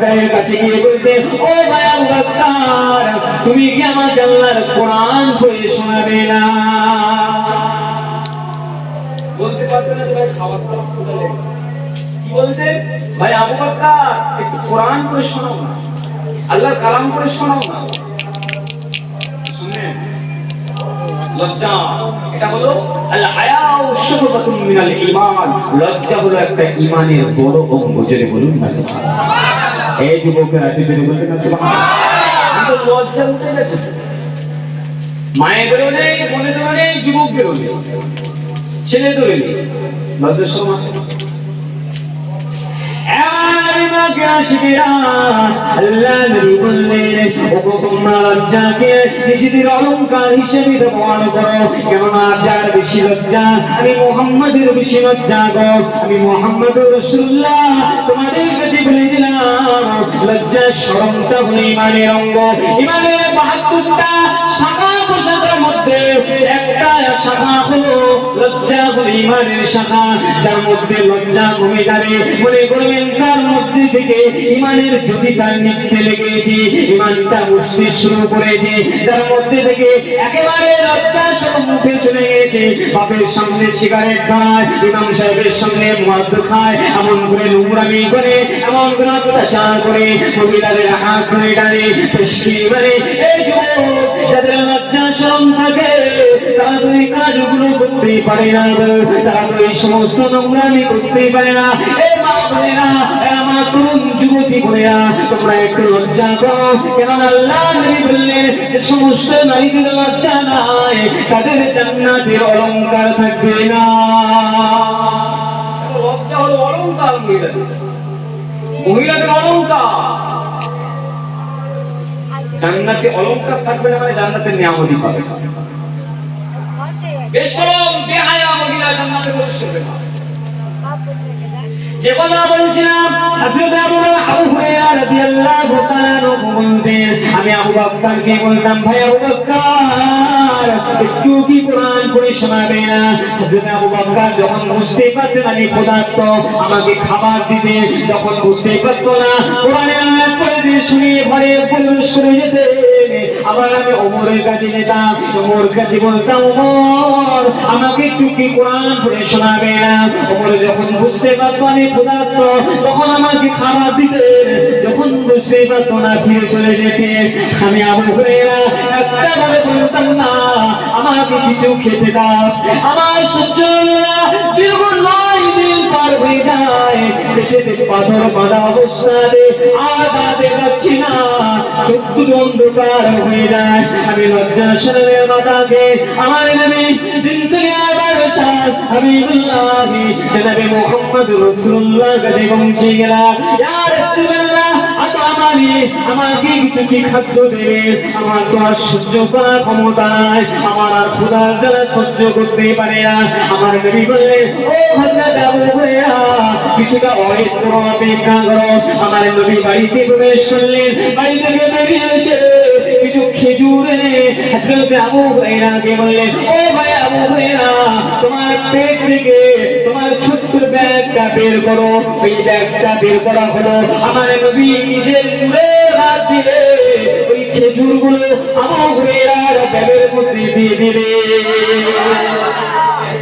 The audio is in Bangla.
বকরের কাছে গিয়ে বলতে ও ভাই আবু তুমি কি আমার আল্লাহর কোরআন পড়ে শোনাবে না? বলতে পারবে না ভাই। কি বলতে ভাই, আবু একটু কোরআন পড়ে শোনাও না। আল্লাহর কালাম পড়ে শোনাও না। লজ্জা। এটা হলো আল মিনাল লজ্জা হলো একটা ঈমানের বড় অঙ্গ জেনে বলুন না। এই যুবকেরা তুই জেনে বলুন না লজ্জা উঠে গেছে আসবে রাত। আল্লাহ নবী বললেন, ওগো নিজেদের অলংকার হিসেবে ব্যবহার করো। কেননা যার বেশি লজ্জা আমি মোহাম্মদের বেশি লজ্জা গো। আমি মোহাম্মদ রসুল্লাহ শরমটা হলো ইমানের অঙ্গ ইমানের বাহাত্তরটা শাখা পোশাকের মধ্যে একটা শাখা হলো লজ্জা হলো ইমানের শাখা, যার মধ্যে লজ্জা কমে যাবে মনে করবেন থেকে ইমানের জ্যোতি তার নিতে লেগেছে, ইমানটা বুঝতে শুরু করেছে, যার মধ্যে থেকে একেবারে লজ্জা সব মুখে চলে গেছে। বাপের সামনে সিগারেট খায়, ইমাম সাহেবের সামনে মদ খায়, এমন করে নোংরামি করে, এমন করে অত্যাচার করে, মহিলাদের হাত ধরে ডানে তসকি মানে এই যাদের লজ্জা শরম থাকে, তারা তো এই কাজগুলো করতেই পারে না তারা তো এই সমস্ত নোংরামি করতেই পারে না। এই মা এই আমার তরুণ যুবতী বোনেরা তোমরা একটু লজ্জা করো। কেননা আল্লাহ বললেন যে সমস্ত নারীদের লজ্জা নাই তাদের জান্নাতের অলংকার থাকবে না। লজ্জা হলো অলংকার মহিলাদের। মহিলাদের অলংকার। জান্নাতে অলংকার থাকবে না মানে জান্নাতের নিয়ামতি পাবে না। বেহায়া মহিলা জান্নাতে প্রবেশ করবে না। যে কথা বলছিলাম আমি আবু বলতাম, ভাই আবু একটু কি কোরআন আবু যখন বুঝতে পারতেন আমি ক্ষুধার্ত আমাকে খাবার দিতে যখন বুঝতে পারত না। কোরআনের আয়াত শুনিয়ে ঘরে করে যেতে, আবার আমি ওমরের কাছে যেতাম, ওমর কাছে বলতাম, ওমর, আমাকে একটু কি কোরআন পড়ে শোনাবে না? যখন পারতো ক্ষুধার্ত তখন আমাকে খাবার দিতে। যখন পারতো না ফিরে চলে যেতে, আমি আবু হুরায়রা একটা ভাবে বলতাম, না, আমাকে কিছু খেতে দাও। আমার হলো দীর্ঘ পার হয়ে যায়। পেটেতে পাথর বাঁধা অবস্থাতে আর দাঁড়াতে পারছি না। চক্ষু অন্ধকার হয়ে যায়। আমি লজ্জা শরণে মাতাকে আমার নবী দিন থেকে আবার সাথ আমি বিল্লাহি জনাবে মুহাম্মদ রাসূলুল্লাহ কাছে পৌঁছে গেলাম। আমাকে কিছু কি খাদ্য দেবে? আমার তো আর সহ্য করার ক্ষমতা নাই। আমার আর ক্ষুধার জ্বালা সহ্য করতে পারে না। আমার নবী বললেন ও হযরত আবু কিছুটা করো অপেক্ষা করো। আমার নবী বাড়িতে প্রবেশ করলেন। বাড়ি হযরত আবু হুরায়রাকে বললেন ও ভাই আবু হুরায়রা, তোমার পেট থেকে তোমার ছোট্ট ব্যাগটা বের করো। ওই ব্যাগটা বের করা হলো আমার নবী নিজের দূরে হাত দিয়ে ওই খেজুরগুলো আবু হুরায়রার ব্যাগের মধ্যে দিয়ে দিলে।